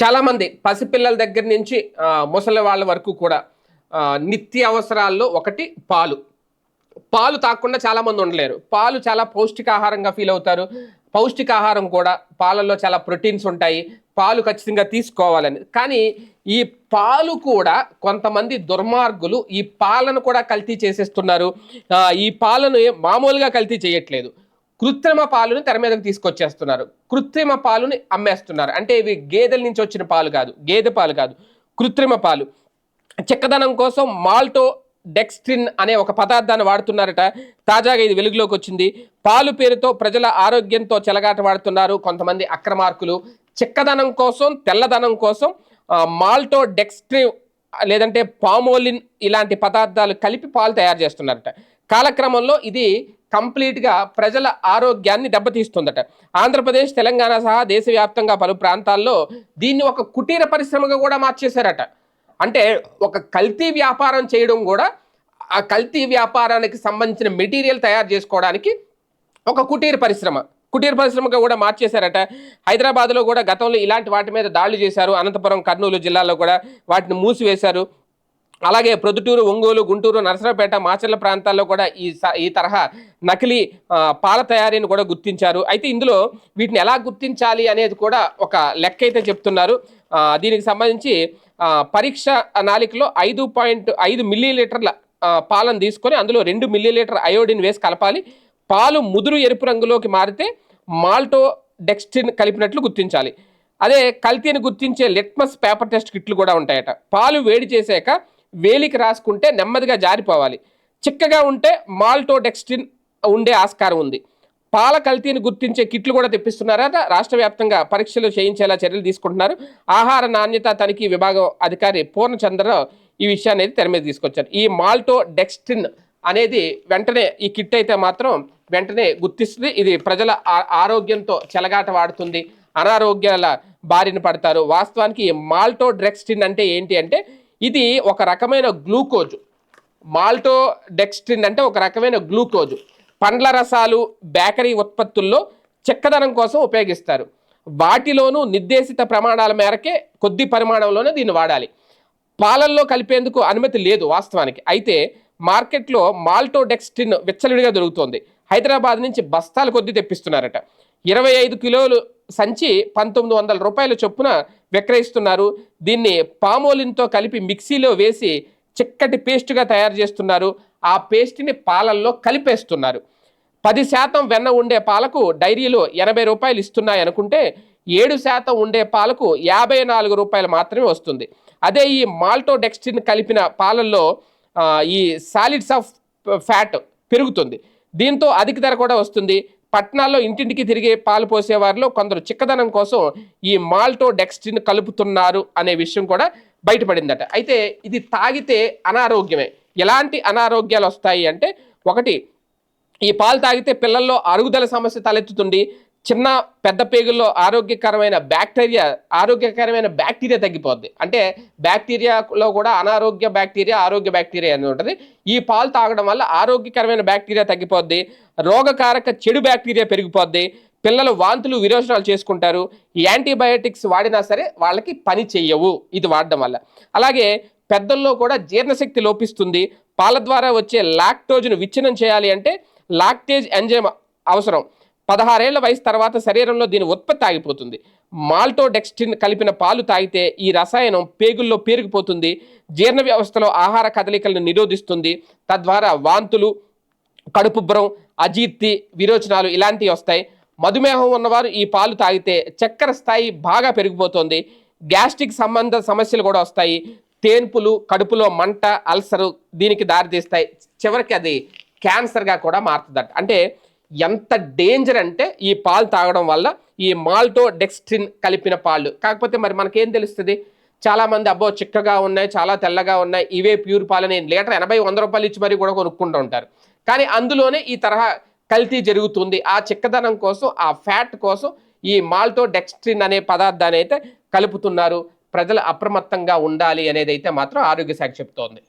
చాలామంది పసిపిల్లల దగ్గర నుంచి ముసలి వాళ్ళ వరకు కూడా నిత్య అవసరాల్లో ఒకటి పాలు. పాలు తాకుండా చాలామంది ఉండలేరు. పాలు చాలా పౌష్టికాహారంగా ఫీల్ అవుతారు. పౌష్టికాహారం కూడా పాలల్లో చాలా ప్రోటీన్స్ ఉంటాయి. పాలు ఖచ్చితంగా తీసుకోవాలని. కానీ ఈ పాలు కూడా కొంతమంది దుర్మార్గులు ఈ పాలను కూడా కల్తీ చేసేస్తున్నారు. ఈ పాలను మామూలుగా కల్తీ చేయట్లేదు. కృత్రిమ పాలును తెర మీదకు తీసుకొచ్చేస్తున్నారు. కృత్రిమ పాలుని అమ్మేస్తున్నారు. అంటే ఇవి గేదెల నుంచి వచ్చిన పాలు కాదు గేదె పాలు కాదు కృత్రిమ పాలు. చిక్కదనం కోసం మాల్టో డెక్స్ట్రిన్ అనే ఒక పదార్థాన్ని వాడుతున్నారట. తాజాగా ఇది వెలుగులోకి వచ్చింది. పాలు పేరుతో ప్రజల ఆరోగ్యంతో చెలగాట వాడుతున్నారు కొంతమంది అక్రమార్కులు. చిక్కదనం కోసం తెల్లదనం కోసం మాల్టో డెక్స్ట్రిన్ లేదంటే పామోలిన్ ఇలాంటి పదార్థాలు కలిపి పాలు తయారు చేస్తున్నారట. కాలక్రమంలో ఇది కంప్లీట్గా ప్రజల ఆరోగ్యాన్ని దెబ్బతీస్తుందట. ఆంధ్రప్రదేశ్ తెలంగాణ సహా దేశవ్యాప్తంగా పలు ప్రాంతాల్లో దీన్ని ఒక కుటీర పరిశ్రమగా కూడా మార్చేశారట. అంటే ఒక కల్తీ వ్యాపారం చేయడం కూడా ఆ కల్తీ వ్యాపారానికి సంబంధించిన మెటీరియల్ తయారు చేసుకోవడానికి ఒక కుటీర పరిశ్రమ కుటీర పరిశ్రమగా కూడా మార్చేశారట. హైదరాబాద్లో కూడా గతంలో ఇలాంటి వాటి మీద దాడులు చేశారు. అనంతపురం కర్నూలు జిల్లాలో కూడా వాటిని మూసివేశారు. అలాగే ప్రొద్దుటూరు ఒంగోలు గుంటూరు నరసరావుపేట మాచర్ల ప్రాంతాల్లో కూడా ఈ స- ఈ తరహా నకిలీ పాల తయారీని కూడా గుర్తించారు. అయితే ఇందులో వీటిని ఎలా గుర్తించాలి అనేది కూడా ఒక లెక్క అయితే చెప్తున్నారు. దీనికి సంబంధించి పరీక్ష నాలికలో ఐదు పాయింట్ ఐదు మిల్లీ లీటర్ల పాలను తీసుకొని అందులో రెండు మిల్లీలీటర్ అయోడిన్ వేసి కలపాలి. పాలు ముదురు ఎరుపు రంగులోకి మారితే మాల్టో డెక్స్టిన్ కలిపినట్లు గుర్తించాలి. అదే కల్తీని గుర్తించే లిట్మస్ పేపర్ టెస్ట్ కిట్లు కూడా ఉంటాయట. పాలు వేడి చేశాక వేలికి రాసుకుంటే నెమ్మదిగా జారిపోవాలి. చిక్కగా ఉంటే మాల్టో డెక్స్టిన్ ఉండే ఆస్కారం ఉంది. పాల కల్తీని గుర్తించే కిట్లు కూడా తెప్పిస్తున్నారట రాష్ట్ర వ్యాప్తంగా పరీక్షలు చేయించేలా చర్యలు తీసుకుంటున్నారు. ఆహార నాణ్యత తనిఖీ విభాగం అధికారి పూర్ణచంద్రరావు ఈ విషయాన్ని అయితే తెర మీద తీసుకొచ్చారు. ఈ మాల్టో డెక్స్టిన్ అనేది వెంటనే ఈ కిట్ అయితే మాత్రం వెంటనే గుర్తిస్తుంది. ఇది ప్రజల ఆ- ఆరోగ్యంతో చెలగాట వాడుతుంది. అనారోగ్యాల బారిన పడతారు. వాస్తవానికి ఈ మాల్టో డ్రెక్స్టిన్ అంటే ఏంటి అంటే ఇది ఒక రకమైన గ్లూకోజ్. మాల్టో డెక్స్ట్రిన్ అంటే ఒక రకమైన గ్లూకోజ్. పండ్ల రసాలు బేకరీ ఉత్పత్తుల్లో చెక్కదనం కోసం ఉపయోగిస్తారు. వాటిలోనూ నిర్దేశిత ప్రమాణాల మేరకే కొద్ది పరిమాణంలోనే దీన్ని వాడాలి. పాలల్లో కలిపేందుకు అనుమతి లేదు వాస్తవానికి. అయితే మార్కెట్లో మాల్టో డెక్స్టిన్ విచ్చలవిడిగా దొరుకుతోంది. హైదరాబాద్ నుంచి బస్తాల కొద్ది తెప్పిస్తున్నారట. ఇరవై ఐదు కిలోలు సంచి పంతొమ్మిది వందల రూపాయల చొప్పున విక్రయిస్తున్నారు. దీన్ని పామోలిన్తో కలిపి మిక్సీలో వేసి చిక్కటి పేస్ట్గా తయారు చేస్తున్నారు. ఆ పేస్ట్ని పాలల్లో కలిపేస్తున్నారు. పది శాతం వెన్న ఉండే పాలకు డైరీలో ఎనభై రూపాయలు ఇస్తున్నాయి అనుకుంటే ఏడు శాతం ఉండే పాలకు యాభై నాలుగు రూపాయలు మాత్రమే వస్తుంది. అదే ఈ మాల్టో డెక్స్టిన్ కలిపిన పాలల్లో ఈ సాలిడ్స్ ఆఫ్ ఫ్యాట్ పెరుగుతుంది. దీంతో అధిక ధర కూడా వస్తుంది. పట్టణాల్లో ఇంటింటికి తిరిగే పాలు పోసేవారిలో కొందరు చిక్కదనం కోసం ఈ మాల్టో డెక్స్టిన్ కలుపుతున్నారు అనే విషయం కూడా బయటపడిందట. అయితే ఇది తాగితే అనారోగ్యమే. ఎలాంటి అనారోగ్యాలు వస్తాయి అంటే ఒకటి ఈ పాలు తాగితే పిల్లల్లో అరుగుదల సమస్య తలెత్తుతుంది. చిన్న పెద్ద పేగుల్లో ఆరోగ్యకరమైన బ్యాక్టీరియా ఆరోగ్యకరమైన బ్యాక్టీరియా తగ్గిపోద్ది. అంటే బ్యాక్టీరియాలో కూడా అనారోగ్య బ్యాక్టీరియా ఆరోగ్య బ్యాక్టీరియా అనేది ఉంటుంది. ఈ పాలు తాగడం వల్ల ఆరోగ్యకరమైన బ్యాక్టీరియా తగ్గిపోద్ది. రోగకారక చెడు బ్యాక్టీరియా పెరిగిపోద్ది. పిల్లలు వాంతులు విరోచనాలు చేసుకుంటారు. యాంటీబయాటిక్స్ వాడినా సరే వాళ్ళకి పని చెయ్యవు. ఇది వాడడం వల్ల. అలాగే పెద్దల్లో కూడా జీర్ణశక్తి లోపిస్తుంది. పాల ద్వారా వచ్చే లాక్టోజ్ను విచ్ఛిన్నం చేయాలి అంటే లాక్టేజ్ ఎంజైమ్ అవసరం. పదహారేళ్ళ వయసు తర్వాత శరీరంలో దీని ఉత్పత్తి ఆగిపోతుంది. మాల్టోడెక్స్టిన్ కలిపిన పాలు తాగితే ఈ రసాయనం పేగుల్లో పేరుకుపోతుంది. జీర్ణ వ్యవస్థలో ఆహార కదలికలను నిరోధిస్తుంది. తద్వారా వాంతులు కడుపుబ్బరం అజీర్తి విరోచనాలు ఇలాంటివి వస్తాయి. మధుమేహం ఉన్నవారు ఈ పాలు తాగితే చక్కెర స్థాయి బాగా పెరిగిపోతుంది. గ్యాస్ట్రిక్ సంబంధ సమస్యలు కూడా వస్తాయి. తేన్పులు కడుపులో మంట అల్సరు దీనికి దారితీస్తాయి. చివరికి అది క్యాన్సర్గా కూడా మారుతుందట. అంటే ఎంత డేంజర్ అంటే ఈ పాలు తాగడం వల్ల ఈ మాల్టో డెక్స్ట్రిన్ కలిపిన పాలు. కాకపోతే మరి మనకేం తెలుస్తుంది? చాలామంది అబ్బో చిక్కగా ఉన్నాయి చాలా తెల్లగా ఉన్నాయి ఇవే ప్యూర్ పాలని లీటర్ ఎనభై వంద రూపాయలు ఇచ్చి మరీ కూడా కొనుక్కుంటూ ఉంటారు. కానీ అందులోనే ఈ తరహా కల్తీ జరుగుతుంది. ఆ చిక్కదనం కోసం ఆ ఫ్యాట్ కోసం ఈ మాల్టో డెక్స్ట్రిన్ అనే పదార్థాన్ని అయితే కలుపుతున్నారు. ప్రజలు అప్రమత్తంగా ఉండాలి అనేది అయితే మాత్రం ఆరోగ్య శాఖ చెప్తోంది.